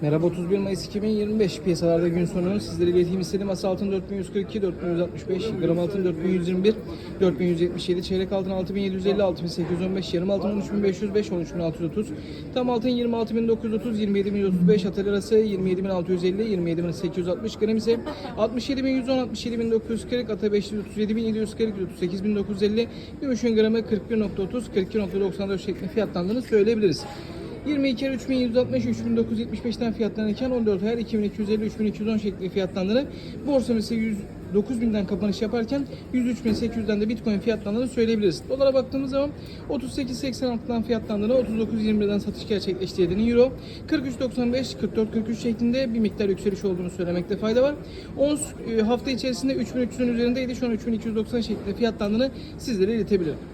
Merhaba 31 Mayıs 2025 piyasalarda gün sonu sizlere ileteyim istedim. Asa altın 4142, 4165, gram altın 4121, 4177, çeyrek altın 6750, 6815, yarım altın 13505, 13630, tam altın 26930, 27135, atel arası 27650, 27860, gram ise 67110, 67940, ata 537740, 38950, gümüşün gramı 41.30, 42.94 şeklinde fiyatlandığını söyleyebiliriz. 22 kere 3160 3975'ten fiyatlanırken 14 ayar 2250 3210 şeklinde fiyatlandığını borsamız ise 100 9000'den kapanış yaparken 103.800'den de Bitcoin fiyatlandığını söyleyebiliriz. Dolara baktığımız zaman 38.86'dan fiyatlandığını 39.21'den satış gerçekleştirdiğini Euro 43.95 44.43 şeklinde bir miktar yükseliş olduğunu söylemekte fayda var. Ons e, hafta içerisinde 3300'ün üzerindeydi. Şu an 3290 şeklinde fiyatlandığını sizlere iletebilirim.